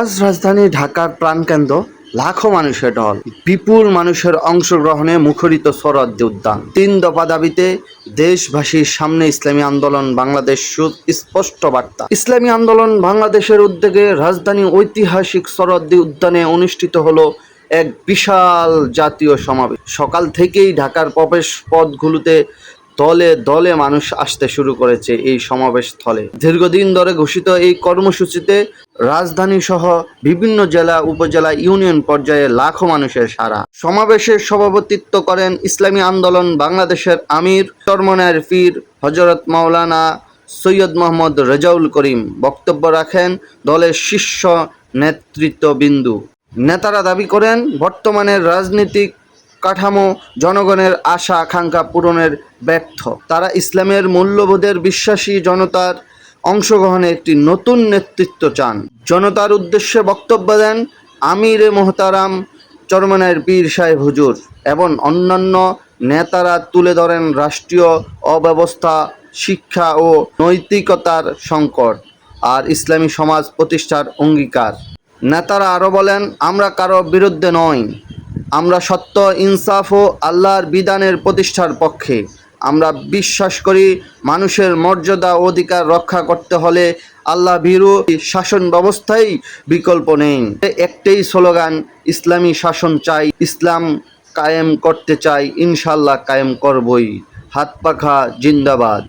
আজ রাজধানী ঢাকার প্রাণকেন্দ্র লাখো মানুষের ঢল। বিপুল মানুষের অংশগ্রহণে মুখরিত সরদ্দি উদ্যান। তিন দফা দাবিতে দেশবাসীর সামনে ইসলামী আন্দোলন, বাংলাদেশ স্পষ্ট বার্তা। ইসলামী আন্দোলন বাংলাদেশের উদ্যোগে রাজধানী ঐতিহাসিক সরদ্দি উদ্যানে অনুষ্ঠিত হলো এক বিশাল জাতীয় সমাবেশ। সকাল থেকেই ঢাকার প্রবেশ পথগুলোতে দলে দলে মানুষ আসতে শুরু করেছে এই সমাবেশ স্থলে। দীর্ঘদিন ধরে ঘোষিত এই কর্মসূচিতে রাজধানী সহ বিভিন্ন জেলা, উপজেলা, ইউনিয়ন পর্যায়ে লাখো মানুষের সারা সমাবেশের সভাপতিত্ব করেন ইসলামী আন্দোলন বাংলাদেশের আমির, চরমনায়ের পীর হজরত মাওলানা সৈয়দ মোহাম্মদ রেজাউল করিম। বক্তব্য রাখেন দলের শীর্ষ নেতৃত্ববিন্দু। নেতারা দাবি করেন বর্তমানের রাজনীতিক কাঠামো জনগণের আশা আকাঙ্ক্ষা পূরণের ব্যর্থ। তারা ইসলামের মূল্যবোধের বিশ্বাসী জনতার অংশগ্রহণে একটি নতুন নেতৃত্ব চান। জনতার উদ্দেশ্যে বক্তব্য দেন আমিরে মোহতারাম, চরমনায়ের পীর সাহেব হুজুর এবং অন্যান্য নেতারা তুলে ধরেন রাষ্ট্রীয় অব্যবস্থা, শিক্ষা ও নৈতিকতার সংকট আর ইসলামী সমাজ প্রতিষ্ঠার অঙ্গীকার। নেতারা আরও বলেন, আমরা কারও বিরুদ্ধে নই। আমরা সত্য ইনসাফ ও আল্লাহর বিধানের প্রতিষ্ঠার পক্ষে। আমরা বিশ্বাস করি মানুষের মর্যাদা অধিকার রক্ষা করতে হলে আল্লাহ ভীরু শাসন ব্যবস্থাই বিকল্প নেই। একটাই স্লোগান, ইসলামী শাসন চাই, ইসলাম কায়েম করতে চাই ইনশাল্লাহ কায়েম করবই। হাত পাখা জিন্দাবাদ।